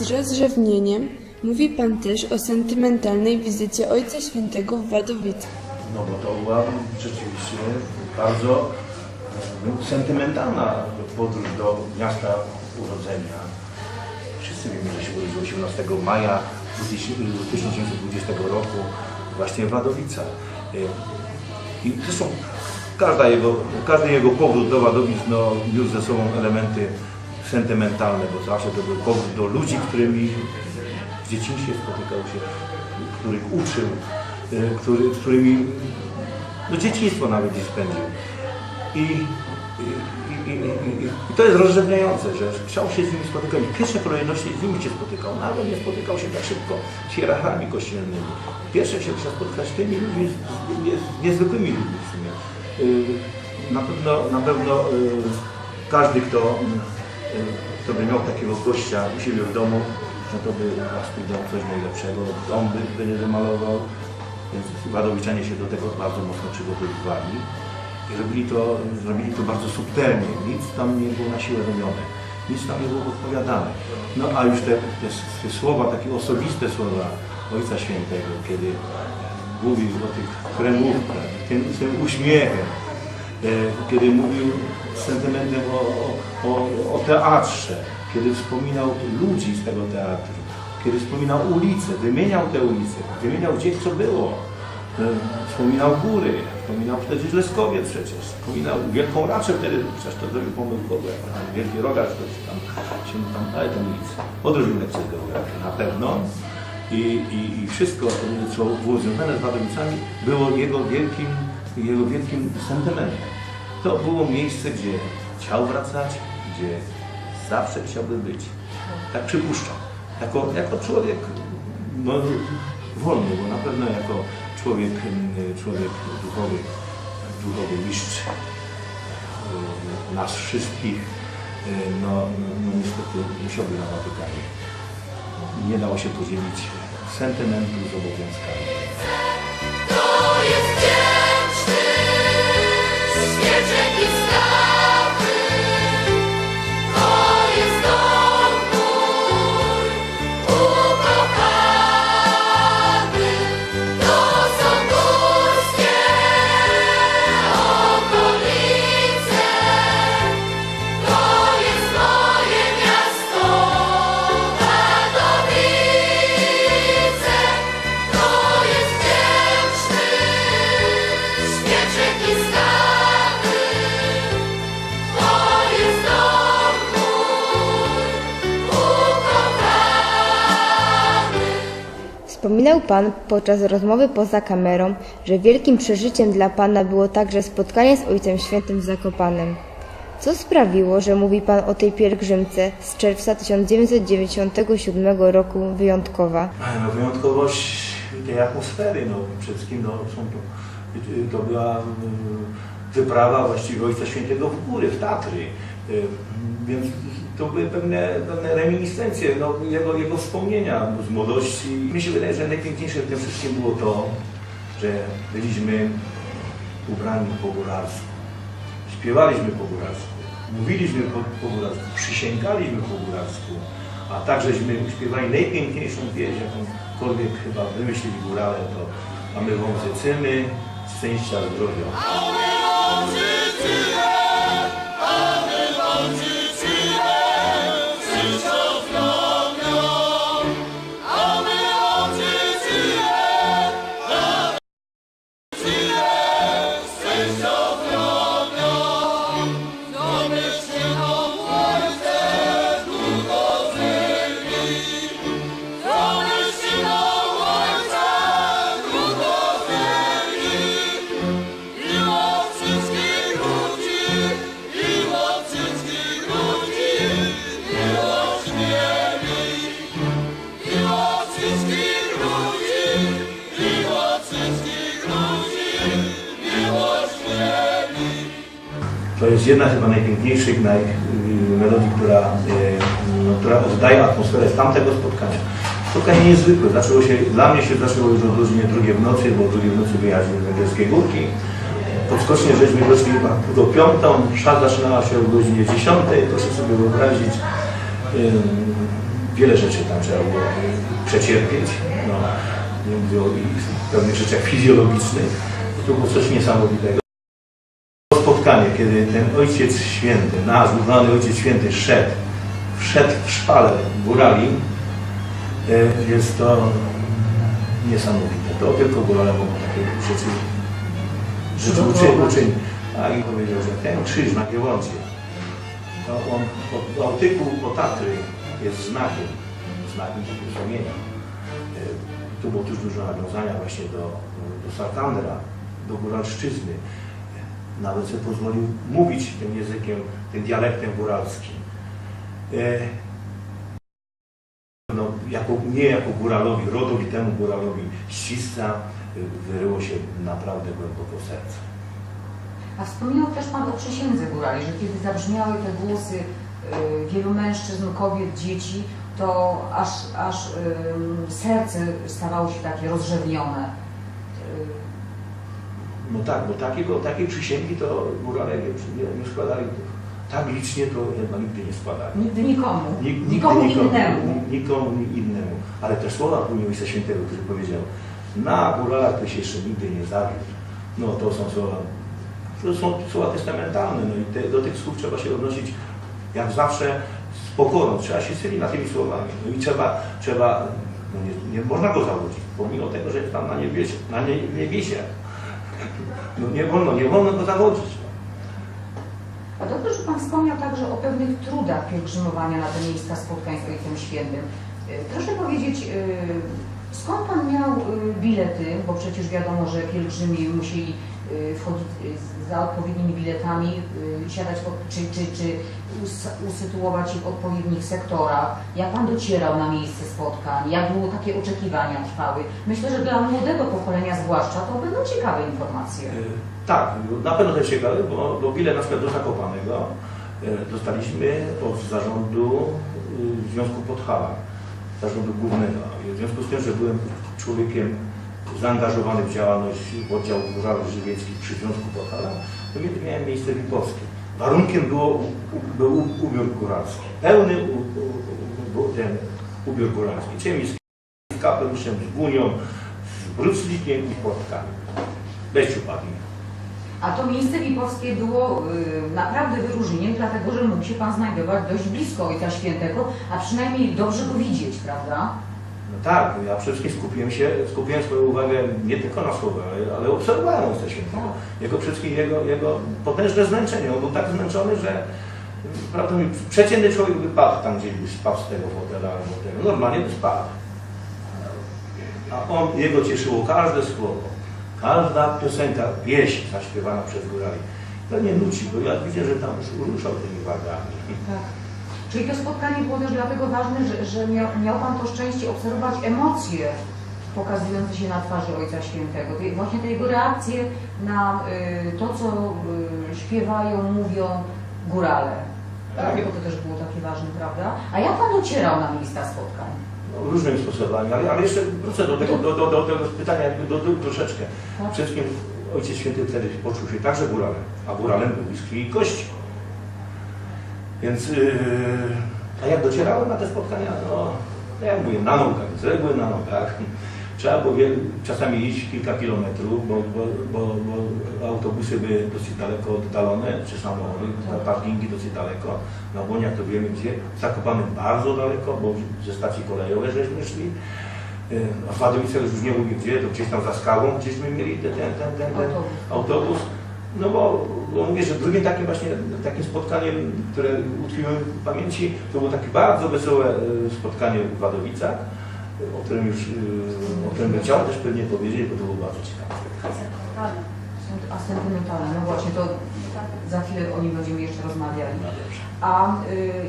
Z rozrzewnieniem mówi Pan też o sentymentalnej wizycie Ojca Świętego w Wadowicach. No bo to była rzeczywiście bardzo no, sentymentalna podróż do miasta urodzenia. Wszyscy wiemy, że się urodził 18 maja 1920 roku właśnie w Wadowicach. Y, I zresztą każda jego, każdy jego powrót do Wadowic no, niósł ze sobą elementy sentymentalne, bo zawsze to był powrót do ludzi, którymi w dzieciństwie spotykał się, których uczył, y, który, którymi no, dzieciństwo nawet gdzieś spędził. I, i, i, i, to jest rozrzewniające, że chciał się z nimi spotykać. W pierwszej kolejności z nimi się spotykał, nawet nie spotykał się tak szybko z hierarchami kościelnymi. Pierwsze się chciał spotkać z tymi ludźmi, z, nie, z niezwykłymi ludźmi w sumie. Y, Na pewno, na pewno y, każdy, kto, kto by miał takiego gościa u siebie w domu, no to by dał coś najlepszego, dom by, by nie wymalował. Więc Wadowiczanie się do tego bardzo mocno przygotowywali. I robili to, zrobili to bardzo subtelnie. Nic tam nie było na siłę robione. Nic tam nie było podpowiadane. No a już te, te, te słowa, takie osobiste słowa Ojca Świętego, kiedy mówił o tych kremówkach, tym, tym uśmiechem, kiedy mówił z sentymentem o, o, o, teatrze, kiedy wspominał ludzi z tego teatru, kiedy wspominał ulice, wymieniał te ulice, wymieniał gdzie co było. E, Wspominał góry, wspominał wtedy Leskowiec przecież, wspominał Wielką Raczę wtedy, przecież to zrobił pomyłkowe, Wielki Rogacz, to tam, się tam, ale to nic. Odrobił lekcję z geografii na pewno i, i, i wszystko, co było związane z Wadowicami, było jego wielkim, jego wielkim sentymentem. To było miejsce, gdzie chciał wracać, gdzie zawsze chciałby być. Tak przypuszczam. Jako, jako człowiek no, wolny, bo na pewno jako człowiek, człowiek duchowy, duchowy mistrz y, nas wszystkich, y, no, no, niestety musiałby na Watykanie. Nie dało się podzielić sentymentu z obowiązkami. To jest wdzięczny Wspominał Pan podczas rozmowy poza kamerą, że wielkim przeżyciem dla Pana było także spotkanie z Ojcem Świętym Zakopanem. Co sprawiło, że mówi Pan o tej pielgrzymce z czerwca 1997 roku wyjątkowa? No, wyjątkowość tej atmosfery, no przede wszystkim no, to, to była mm, wyprawa właściwie Ojca Świętego w góry, w Tatry. Więc to były pewne, pewne reminiscencje, no, jego, jego wspomnienia z młodości. Mi się wydaje, że najpiękniejsze w tym wszystkim było to, że byliśmy ubrani po górarsku, śpiewaliśmy po górarsku, mówiliśmy po, po górarsku, przysięgaliśmy po górarsku, a takżeśmy śpiewali najpiękniejszą pieśń, jakąkolwiek chyba wymyślili górale, to a my wam życzymy szczęścia, zdrowia. Jest jedna chyba najpiękniejszych naj, y, melodii, która, y, no, która oddaje atmosferę z tamtego spotkania. Spotkanie niezwykłe. Zaczęło się, dla mnie się zaczęło już o godzinie drugiej w nocy, bo o drugiej w nocy z Węgierskiej Górki. Podskocznie żeśmy doszli chyba do piątą, msza zaczynała się o godzinie dziesiątej, proszę sobie wyobrazić. Ym, wiele rzeczy tam trzeba było przecierpieć. No, nie mówię o pewnych rzeczach fizjologicznych. To było coś niesamowitego. Spotkanie, kiedy ten Ojciec Święty, nasz uznany Ojciec Święty szedł, wszedł w szpalę górali, e, jest to niesamowite. To tylko górale mogą takie rzeczy, rzeczy uczy, uczynić. A i powiedział, że ten krzyż na Giewoncie, to on, o- artykuł o Tatry jest znakiem, znakiem sumienia. E, Tu było też dużo nawiązania właśnie do, do Sartandra, do góralszczyzny. E, Nawet sobie pozwolił mówić tym językiem, tym dialektem góralskim. E, No, jako, nie jako góralowi, rodowitemu góralowi ścisca e, wyryło się naprawdę głęboko serce. A wspominał też Pan o przysiędze górali, że kiedy zabrzmiały te głosy y, wielu mężczyzn, kobiet, dzieci, to aż, aż serce stawało się takie rozrzewnione. No tak, bo takiego, takiej przysięgi to górale nie, nie, nie składali. Tak licznie to chyba nigdy nie składali. Nigdy nikomu, Nik- nikomu nikomu, innemu. Nikomu innemu. Ale te słowa później Ojca Świętego, który powiedział, na góralach to się jeszcze nigdy nie zawiódł. No to są słowa, to są słowa testamentalne. No i te, do tych słów trzeba się odnosić jak zawsze z pokorą. Trzeba się syli na tymi słowami. No i trzeba, trzeba no nie, nie można go zawodzić, pomimo tego, że jest tam na niebiesie. Na nie, niebiesie. No nie wolno, nie wolno go zawodzić. A dobrze, że Pan wspomniał także o pewnych trudach pielgrzymowania na te miejsca spotkań z Ojcem Świętym. Y, Proszę powiedzieć, y, skąd Pan miał y, bilety, bo przecież wiadomo, że pielgrzymi musieli wchodzić y, za odpowiednimi biletami, y, siadać, pod- czy, czy, czy us- usytuować ich w odpowiednich sektorach. Jak Pan docierał na miejsce spotkań? Jak długo takie oczekiwania trwały? Myślę, że dla młodego pokolenia zwłaszcza to będą ciekawe informacje. Tak, na pewno to jest ciekawe, bo, bo bilet na przykład do Zakopanego dostaliśmy od zarządu Związku Podhala, zarządu głównego. I w związku z tym, że byłem człowiekiem zaangażowany w działalność w oddział góralów żywieckich przy Związku Podhala, to miałem- miałem miejsce wipowskie. Warunkiem było, był ubiór góralski, pełny u, u, ten ubiór góralski, czyli z kapeluszem, z bunią, z bruclikiem i płotkami. Bez ciupadni. A to miejsce Wipowskie było y, naprawdę wyróżnieniem, dlatego że mógł się Pan znajdować dość blisko Ojca Świętego, a przynajmniej dobrze go widzieć, prawda? No tak, ja przede wszystkim skupiłem się, skupiłem swoją uwagę nie tylko na słowach, ale, obserwowałem Ojca Świętego. Jego przede wszystkim jego, jego potężne zmęczenie. On był tak zmęczony, że mówiąc, przeciętny człowiek by padł tam gdzieś spadł z tego fotela albo tego. Normalnie by spadł. A on, jego cieszyło każde słowo, każda piosenka, pieśń zaśpiewana przez górali. To nie nuci, bo ja widzę, że tam już ruszał tymi wagami. Tak. Czyli to spotkanie było też dlatego ważne, że, że miał, miał Pan to szczęście obserwować emocje pokazujące się na twarzy Ojca Świętego. Tej, właśnie te jego reakcje na y, to, co y, śpiewają, mówią górale. Dlatego to też było takie ważne, prawda? A jak Pan docierał na miejsca spotkań? No, różnymi sposobami, ale, ale jeszcze wrócę do tego, do, do, do tego pytania jakby do, do, troszeczkę. Tak. Przede wszystkim Ojciec Święty wtedy poczuł się także góralem, a góralem był z krwi i kości. Więc, yy, a jak docierałem na te spotkania, no, no jak mówię, na nogach, z reguły na nogach. Trzeba było czasami iść kilka kilometrów, bo, bo, bo, bo autobusy były dosyć daleko oddalone, czy samochody, parkingi dosyć daleko. Na Boniach to wiemy gdzie, w Zakopanem bardzo daleko, bo ze stacji kolejowej żeśmy szli. Yy, A w Wadowicach już nie mówię gdzie, to gdzieś tam za skałą, gdzieśmy mieli ten, ten, ten, ten, ten Autobus. No bo, bo mówię, że drugim takim właśnie takim spotkaniem, które utkwiło w pamięci, to było takie bardzo wesołe e, spotkanie w Wadowicach, o którym już, e, o którym bym chciał też pewnie powiedzieć, bo to było bardzo ciekawe. A sentymentalne, no właśnie, to za chwilę o nim będziemy jeszcze rozmawiali. No. A y,